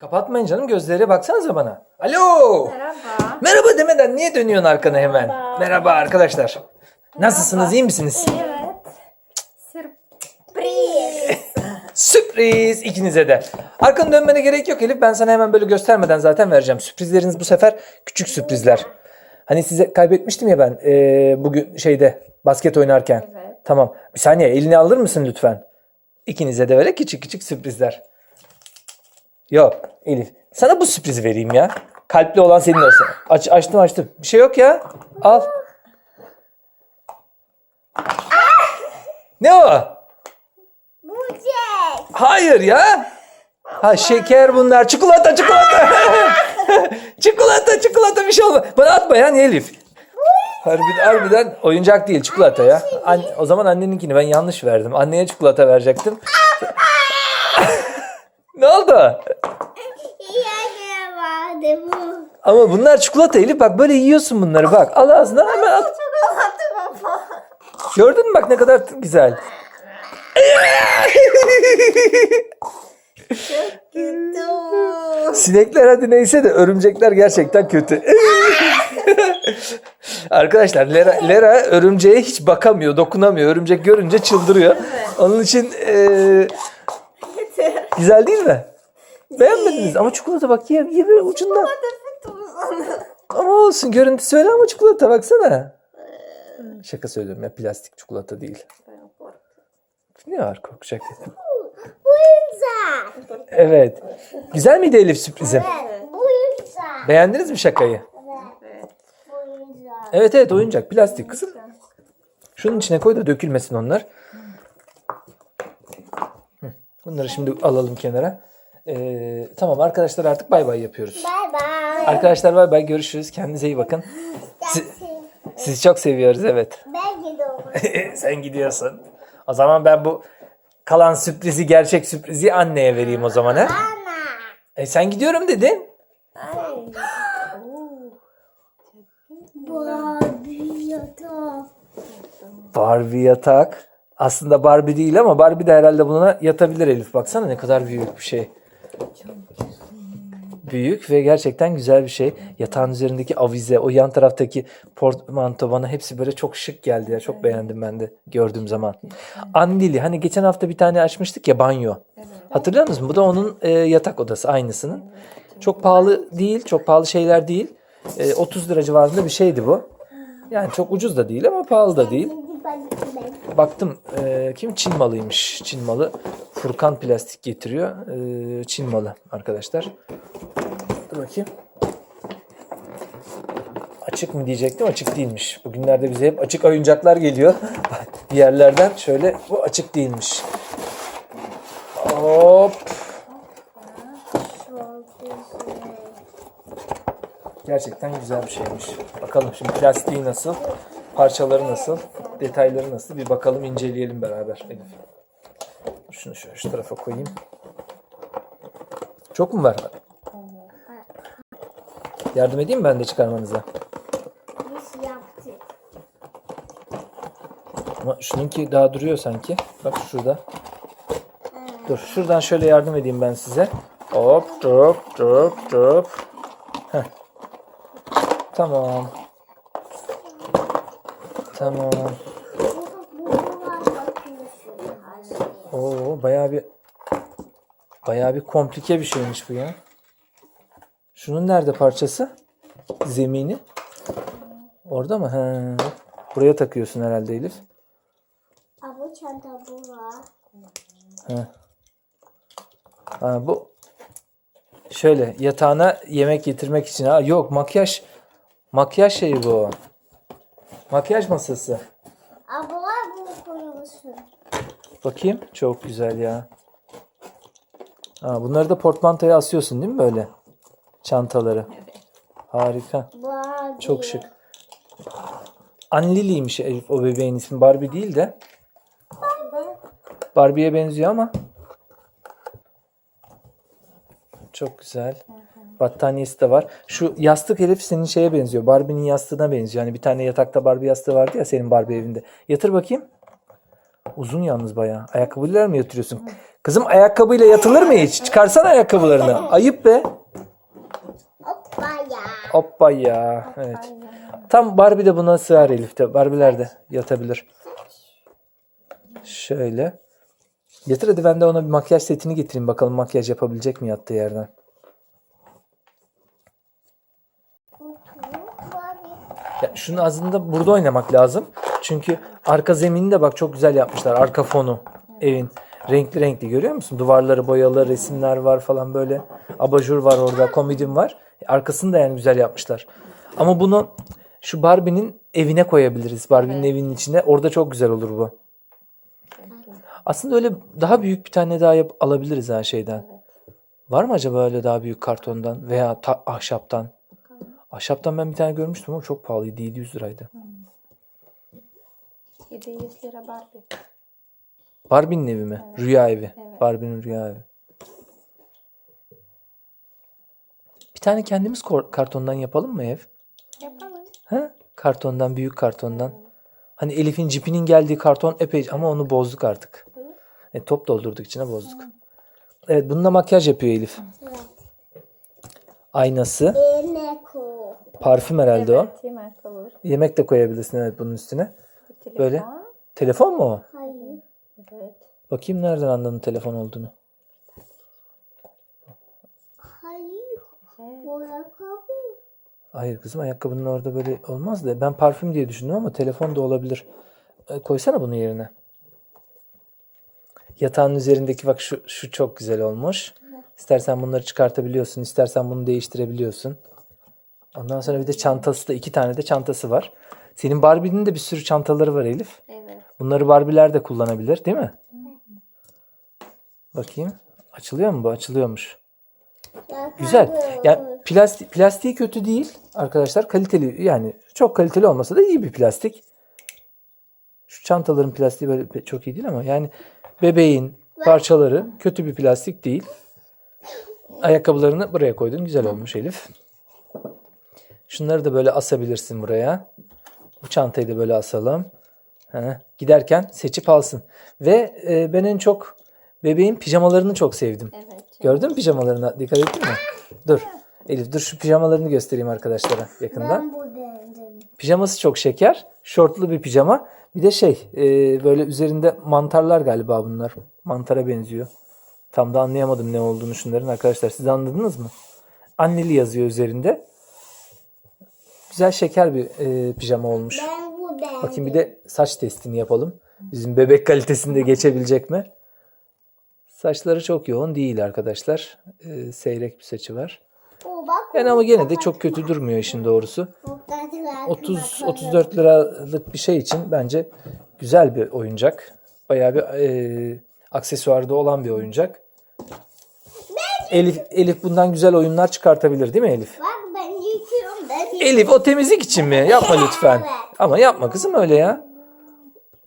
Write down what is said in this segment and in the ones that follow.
Kapatmayın canım gözleri baksanıza bana. Alo. Merhaba. Merhaba demeden niye dönüyorsun arkana hemen? Merhaba arkadaşlar. Nasılsınız iyi misiniz? Evet. Sürpriz. Sürpriz ikinize de. Arkanı dönmene gerek yok Elif. Ben sana hemen böyle göstermeden zaten vereceğim. Sürprizleriniz bu sefer küçük sürprizler. Hani size kaybetmiştim ya ben eee, bugün şeyde basket oynarken. Evet. Tamam. Bir saniye elini alır mısın lütfen? İkinize de böyle küçük küçük sürprizler. Yok Elif. Sana bu sürprizi vereyim ya. Kalpli olan senin olsun. Aç, açtım açtım. Bir şey yok ya. Al. Ne o? Bucek. Hayır ya. Ha şeker bunlar. Çikolata çikolata. çikolata çikolata bir şey olmaz. Bana atma ya niye Elif? Harbiden, harbiden oyuncak değil çikolata ya. An- o zaman anneninkini ben yanlış verdim. Anneye çikolata verecektim. Ne oldu? Yani vardı bu. Ama bunlar çikolata Elif bak böyle yiyorsun bunları bak. Al ağzına hemen at. Çikolata baba. Gördün mü bak ne kadar güzel. Kötü. Sinekler hadi neyse de örümcekler gerçekten kötü. Arkadaşlar Lera, Lera örümceğe hiç bakamıyor, dokunamıyor. Örümcek görünce çıldırıyor. Onun için eee, güzel değil mi? Beğenmediniz ama çikolata bak ye, ye böyle ucundan. Ama olsun görüntüsü öyle ama çikolata baksana. Şaka söylüyorum ya plastik çikolata değil. Ne var korkacak? Bu yüzden. Evet. Güzel miydi Elif sürprizim? Bu yüzden. Beğendiniz mi şakayı? Yüzden. Evet evet oyuncak plastik kızım. Şunun içine koy da dökülmesin onlar. Bunları şimdi alalım kenara. Ee, tamam arkadaşlar artık bay bay yapıyoruz. Bye bye. Arkadaşlar bay bay görüşürüz. Kendinize iyi bakın. Si- sizi çok seviyoruz evet. Ben gidiyorum. Sen gidiyorsun. O zaman ben bu kalan sürprizi gerçek sürprizi anneye vereyim o zaman ha. Ana. E, sen gidiyorum dedin. Barbie yatak. Barbie yatak. Aslında Barbie değil ama Barbie de herhalde buna yatabilir Elif. Baksana ne kadar büyük bir şey. Büyük ve gerçekten güzel bir şey. Yatağın üzerindeki avize, o yan taraftaki portmanto bana hepsi böyle çok şık geldi ya. Çok beğendim ben de gördüğüm zaman. Andili hani geçen hafta bir tane açmıştık ya banyo. Hatırlıyor musun? Bu da onun e, yatak odası aynısının. Çok pahalı değil, çok pahalı şeyler değil. E, 30 lira civarında bir şeydi bu. Yani çok ucuz da değil ama pahalı da değil. Baktım e, kim Çin malıymış. Çin malı. Furkan plastik getiriyor. E, Çin malı arkadaşlar. Dur bakayım. Açık mı diyecektim açık değilmiş. Bugünlerde bize hep açık oyuncaklar geliyor. bir yerlerden şöyle bu açık değilmiş. Hop. Gerçekten güzel bir şeymiş. Bakalım şimdi plastiği nasıl, parçaları nasıl, detayları nasıl bir bakalım inceleyelim beraber Elif. Şunu şöyle şu tarafa koyayım. Çok mu var? Yardım edeyim mi ben de çıkarmanıza? Biz yaptık. Ama şununki daha duruyor sanki. Bak şurada. Dur şuradan şöyle yardım edeyim ben size. Hop hop hop hop. Tamam. Tamam. Oo bayağı bir bayağı bir komplike bir şeymiş bu ya. Şunun nerede parçası? Zemini. Orada mı? He. Buraya takıyorsun herhalde Elif. Aa, bu çanta bu var. He. Ha, bu şöyle yatağına yemek getirmek için. Ha, yok makyaj makyaj şeyi bu. Makyaj masası. Aa, bu koyuyorsun. Bakayım. Çok güzel ya. Ha, bunları da portmantoya asıyorsun değil mi böyle? Çantaları. Harika. Barbie. Çok şık. Anlili'ymiş Elif o bebeğin ismi. Barbie değil de. Barbie'ye benziyor ama. Çok güzel. Battaniyesi de var. Şu yastık Elif senin şeye benziyor. Barbie'nin yastığına benziyor. Hani bir tane yatakta Barbie yastığı vardı ya senin Barbie evinde. Yatır bakayım. Uzun yalnız bayağı. Ayakkabılar mı yatırıyorsun? Kızım ayakkabıyla yatılır mı hiç? Çıkarsana ayakkabılarını. Ayıp be. Hoppa ya. Hoppa ya. Evet. Tam Barbie de buna sığar Elif'te. Barbie'ler de yatabilir. Şöyle. Getir hadi ben de ona bir makyaj setini getireyim. Bakalım makyaj yapabilecek mi yattığı yerden. Ya şunu aslında burada oynamak lazım. Çünkü arka zemini de bak çok güzel yapmışlar. Arka fonu evin. Renkli renkli görüyor musun? Duvarları boyalı, resimler var falan böyle. Abajur var orada, komodin var. Arkasını da yani güzel yapmışlar. Ama bunu şu Barbie'nin evine koyabiliriz. Barbie'nin evinin içine. Orada çok güzel olur bu. Aslında öyle daha büyük bir tane daha yap alabiliriz ha şeyden. Var mı acaba öyle daha büyük kartondan veya ta- ahşaptan? Ahşaptan ben bir tane görmüştüm ama çok pahalıydı. 700 liraydı. 700 lira Barbie. Barbie'nin evi mi? Rüya evi. Evet. Barbie'nin rüya evi. Bir tane kendimiz kartondan yapalım mı ev? Yapalım. Ha? Kartondan, büyük kartondan. Hani Elif'in cipinin geldiği karton epey ama onu bozduk artık. E, top doldurduk içine bozduk. Evet bununla makyaj yapıyor Elif. Aynası. Eneko. Parfüm herhalde o. Evet, yemek olur. Yemek de koyabilirsin evet bunun üstüne. Bir telefon. Böyle. Telefon mu o? Hayır. Evet. Bakayım nereden anladın telefon olduğunu. Hayır. Bu ayakkabı. Hayır kızım ayakkabının orada böyle olmaz da ben parfüm diye düşündüm ama telefon da olabilir. E, koysana bunu yerine. Yatağın üzerindeki bak şu, şu çok güzel olmuş. İstersen bunları çıkartabiliyorsun. istersen bunu değiştirebiliyorsun. Ondan sonra bir de çantası da iki tane de çantası var. Senin Barbie'nin de bir sürü çantaları var Elif. Evet. Bunları Barbie'ler de kullanabilir değil mi? Bakayım. Açılıyor mu bu? Açılıyormuş. Güzel. Yani plastik plastiği kötü değil arkadaşlar. Kaliteli yani çok kaliteli olmasa da iyi bir plastik. Şu çantaların plastiği böyle çok iyi değil ama yani bebeğin parçaları kötü bir plastik değil. Ayakkabılarını buraya koydun. Güzel olmuş Elif. Şunları da böyle asabilirsin buraya. Bu çantayı da böyle asalım. Heh, giderken seçip alsın. Ve e, ben en çok bebeğin pijamalarını çok sevdim. Evet. Gördün mü pijamalarına? Dikkat ettin mi? Dur. Elif dur şu pijamalarını göstereyim arkadaşlara yakından. Ben bu beğendim. Pijaması çok şeker. Şortlu bir pijama. Bir de şey e, böyle üzerinde mantarlar galiba bunlar. Mantara benziyor. Tam da anlayamadım ne olduğunu şunların arkadaşlar. Siz anladınız mı? Anneli yazıyor üzerinde. Güzel şeker bir e, pijama olmuş. Ben bu beğendim. Bakayım bir de saç testini yapalım. Bizim bebek kalitesinde geçebilecek mi? Saçları çok yoğun değil arkadaşlar. Ee, seyrek bir saçı var. Bu bak. Yani ama gene de çok kötü durmuyor işin doğrusu. 30 34 liralık bir şey için bence güzel bir oyuncak. Bayağı bir e, aksesuarda olan bir oyuncak. Elif Elif bundan güzel oyunlar çıkartabilir değil mi Elif? Bak ben yıkıyorum. Ben yıkıyorum. Elif o temizlik için mi? Yapma lütfen. Ama yapma kızım öyle ya.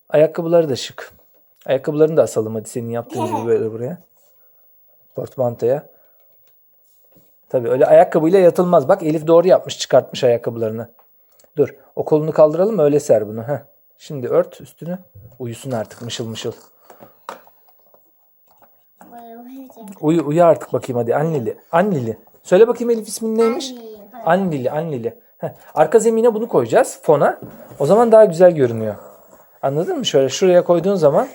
Ayakkabıları da şık. Ayakkabılarını da asalım hadi senin yaptığın gibi böyle buraya. Portmantoya. Tabii öyle ayakkabıyla yatılmaz. Bak Elif doğru yapmış çıkartmış ayakkabılarını. Dur o kolunu kaldıralım öyle ser bunu. Heh. Şimdi ört üstünü. Uyusun artık mışıl mışıl. Uyu, uyu artık bakayım hadi anneli. Anneli. Söyle bakayım Elif ismin neymiş? Anneli, anneli. Heh. Arka zemine bunu koyacağız fona. O zaman daha güzel görünüyor. Anladın mı? Şöyle şuraya koyduğun zaman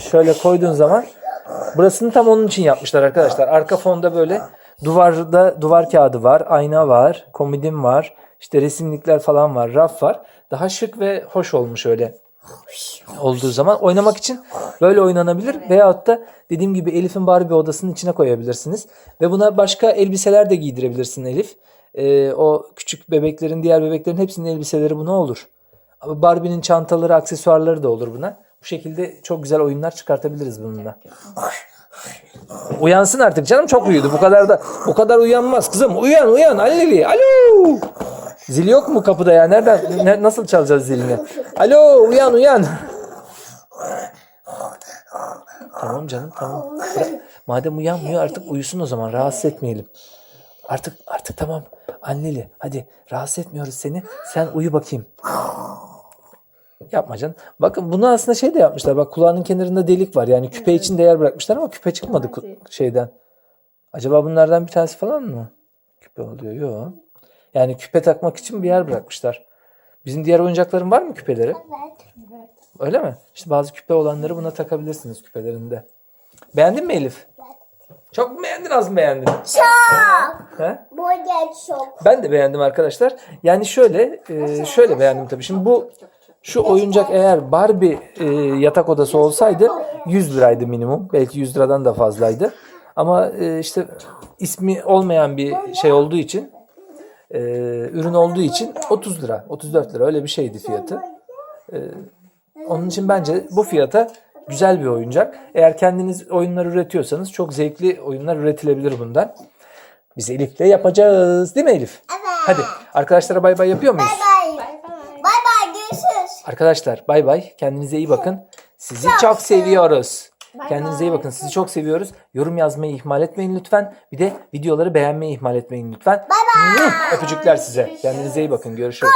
şöyle koyduğun zaman burasını tam onun için yapmışlar arkadaşlar. Arka fonda böyle duvarda duvar kağıdı var, ayna var, komodin var, işte resimlikler falan var, raf var. Daha şık ve hoş olmuş öyle olduğu zaman oynamak için böyle oynanabilir veyahut da dediğim gibi Elif'in Barbie odasının içine koyabilirsiniz ve buna başka elbiseler de giydirebilirsin Elif. Ee, o küçük bebeklerin diğer bebeklerin hepsinin elbiseleri buna olur. Barbie'nin çantaları, aksesuarları da olur buna. Bu şekilde çok güzel oyunlar çıkartabiliriz bununla. Uyansın artık canım çok uyudu. Bu kadar da bu kadar uyanmaz kızım. Uyan uyan Aleli. Alo. Zil yok mu kapıda ya? Nereden ne- nasıl çalacağız zilini? Alo uyan uyan. Tamam canım tamam. Madem uyanmıyor artık uyusun o zaman. Rahatsız etmeyelim. Artık artık tamam. Anneli hadi rahatsız etmiyoruz seni. Sen uyu bakayım. Yapma canım. Bakın bunu aslında şey de yapmışlar. Bak kulağının kenarında delik var. Yani küpe için de yer bırakmışlar ama küpe çıkmadı Evet. şeyden. Acaba bunlardan bir tanesi falan mı? Küpe oluyor. Yok. Yani küpe takmak için bir yer bırakmışlar. Bizim diğer oyuncakların var mı küpeleri? Evet. Öyle mi? İşte bazı küpe olanları buna takabilirsiniz küpelerinde. Beğendin mi Elif? Çok mu beğendin az mı beğendin? Çok. He? Bu da çok. Ben de beğendim arkadaşlar. Yani şöyle e, şöyle beğendim tabii. Şimdi bu şu oyuncak eğer Barbie e, yatak odası olsaydı 100 liraydı minimum. Belki 100 liradan da fazlaydı. Ama e, işte ismi olmayan bir şey olduğu için e, ürün olduğu için 30 lira, 34 lira öyle bir şeydi fiyatı. Onun için bence bu fiyata güzel bir oyuncak. Eğer kendiniz oyunlar üretiyorsanız çok zevkli oyunlar üretilebilir bundan. Biz Elif'le yapacağız. Değil mi Elif? Evet. Hadi arkadaşlara bay bay yapıyor muyuz? Bay bay. Bye bye. Görüşürüz. Arkadaşlar bay bay. Kendinize iyi bakın. Sizi çok seviyoruz. Bay Kendinize bay. iyi bakın. Sizi çok seviyoruz. Yorum yazmayı ihmal etmeyin lütfen. Bir de videoları beğenmeyi ihmal etmeyin lütfen. Bye bye. Öpücükler size. Kendinize iyi bakın. Görüşürüz.